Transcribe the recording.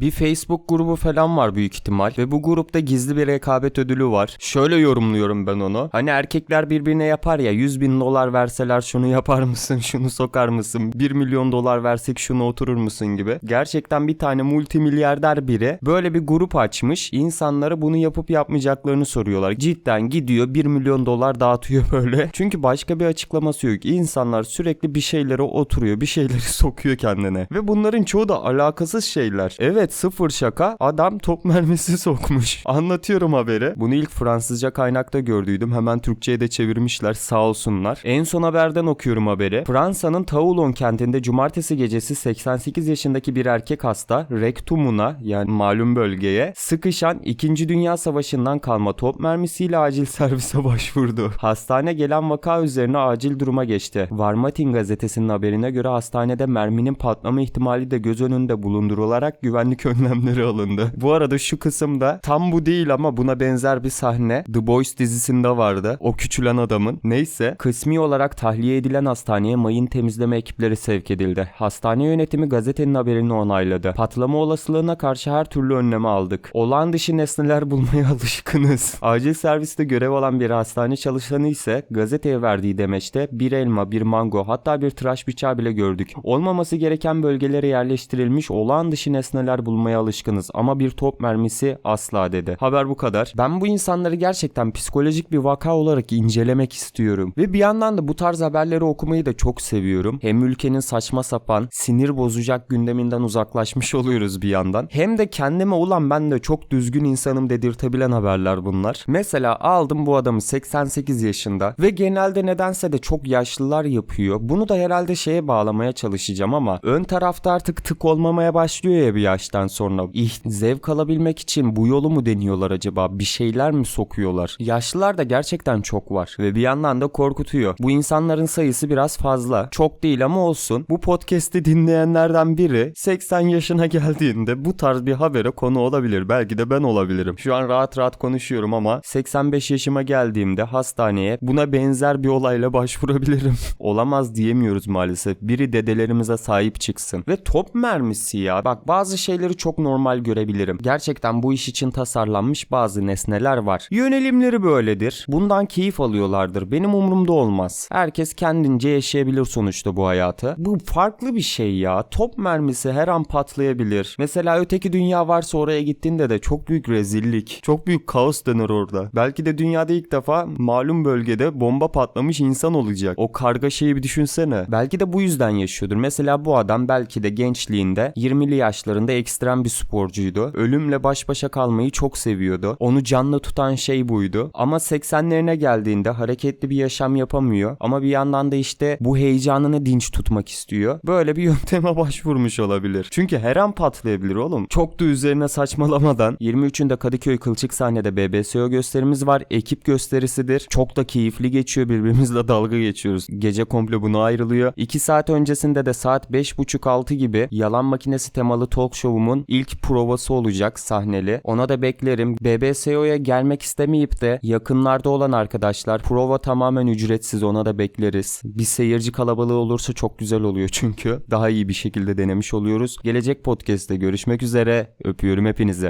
Bir Facebook grubu falan var büyük ihtimal ve bu grupta gizli bir rekabet ödülü var. Şöyle yorumluyorum ben onu. Hani erkekler birbirine yapar ya 100 bin dolar verseler şunu yapar mısın, şunu sokar mısın, 1 milyon dolar versek şunu oturur musun gibi. Gerçekten bir tane multimilyarder biri böyle bir grup açmış. İnsanlara bunu yapıp yapmayacaklarını soruyorlar. Cidden gidiyor 1 milyon dolar dağıtıyor böyle. Çünkü başka bir açıklaması yok. İnsanlar sürekli bir şeylere oturuyor, bir şeyleri sokuyor kendine. Ve bunların çoğu da alakasız şeyler. Evet sıfır şaka. Adam top mermisi sokmuş. Anlatıyorum haberi. Bunu ilk Fransızca kaynakta gördüydüm. Hemen Türkçe'ye de çevirmişler sağ olsunlar. En son haberden okuyorum haberi. Fransa'nın Toulon kentinde cumartesi gecesi 88 yaşındaki bir erkek hasta rektumuna yani malum bölgeye sıkışan 2. Dünya Savaşı'ndan kalma top mermisiyle acil servise başvurdu. Hastane gelen vaka üzerine acil duruma geçti. Varmatin gazetesinin haberine göre hastanede merminin patlama ihtimali de göz önünde bulundurularak güvenlik önlemleri alındı. Bu arada şu kısımda tam bu değil ama buna benzer bir sahne The Boys dizisinde vardı. O küçülen adamın. Neyse kısmi olarak tahliye edilen hastaneye mayın temizleme ekipleri sevk edildi. Hastane yönetimi gazetenin haberini onayladı. Patlama olasılığına karşı her türlü önlemi aldık. Olağan dışı nesneler bulmaya alışkınız. Acil serviste görev alan bir hastane çalışanı ise gazeteye verdiği demeçte bir elma, bir mango hatta bir tıraş bıçağı bile gördük. Olmaması gereken bölgelere yerleştirilmiş olağan dışı nesneler bulmaya alışkınız ama bir top mermisi asla dedi. Haber bu kadar. Ben bu insanları gerçekten psikolojik bir vaka olarak incelemek istiyorum. Ve bir yandan da bu tarz haberleri okumayı da çok seviyorum. Hem ülkenin saçma sapan, sinir bozacak gündeminden uzaklaşmış oluyoruz bir yandan. Hem de kendime ulan ben de çok düzgün insanım dedirtebilen haberler bunlar. Mesela aldım bu adamı 88 yaşında ve genelde nedense de çok yaşlılar yapıyor. Bunu da herhalde şeye bağlamaya çalışacağım ama ön tarafta artık tık olmamaya başlıyor ya bir yaştan sonra. İh, zevk alabilmek için bu yolu mu deniyorlar acaba? Bir şeyler mi sokuyorlar? Yaşlılar da gerçekten çok var ve bir yandan da korkutuyor. Bu insanların sayısı biraz fazla. Çok değil ama olsun. Bu podcast'i dinleyenlerden biri 80 yaşına geldiğinde bu tarz bir habere konu olabilir. Belki de ben olabilirim. Şu an rahat rahat konuşuyorum ama 85 yaşıma geldiğimde hastaneye buna benzer bir olayla başvurabilirim. Olamaz diyemiyoruz maalesef. Biri dedelerimize sahip çıksın. Ve top mermisi ya. Bak bazı şeyleri çok normal görebilirim. Gerçekten bu iş için tasarlanmış bazı nesneler var. Yönelimleri böyledir. Bundan keyif alıyorlardır. Benim umurumda olmaz. Herkes kendince yaşayabilir sonuçta bu hayatı. Bu farklı bir şey ya. Top mermisi her an patlayabilir. Mesela öteki dünya varsa oraya gittiğinde de çok büyük rezillik. Çok büyük kaos döner orada. Belki de dünyada ilk defa malum bölgede bomba patlamış insan olacak. O kargaşayı bir düşünsene. Belki de bu yüzden yaşıyordur. Mesela bu adam belki de gençliğinde 20'li yaşlarında ekstrem bir sporcuydu. Ölümle baş başa kalmayı çok seviyordu. Onu canlı tutan şey buydu. Ama 80'lerine geldiğinde hareketli bir yaşam yapamıyor. Ama bir yandan da işte bu heyecanını dinç tutmak istiyor. Böyle bir yönteme başvurmuş olabilir. Çünkü her an patlayabilir oğlum. Çok da üzerine saçmalamadan 23'ünde Kadıköy Kılçık sahnede BBSO gösterimiz var. Ekip gösterisidir. Çok da keyifli geçiyor. Birbirimizle dalga geçiyoruz. Gece komple buna ayrılıyor. 2 saat öncesinde de saat 5.30-6 gibi yalan makinesi temalı talk show'umun ilk provası olacak sahneli. Ona da beklerim. BBSO'ya gelmek istemeyip de yakınlarda olan arkadaşlar prova tamamen ücretsiz ona da bekleriz. Bir seyirci kalabalığı olursa çok güzel oluyor çünkü. Daha iyi bir şekilde denemiş oluyoruz. Gelecek podcast'te görüşmek üzere. Öpüyorum hepinize.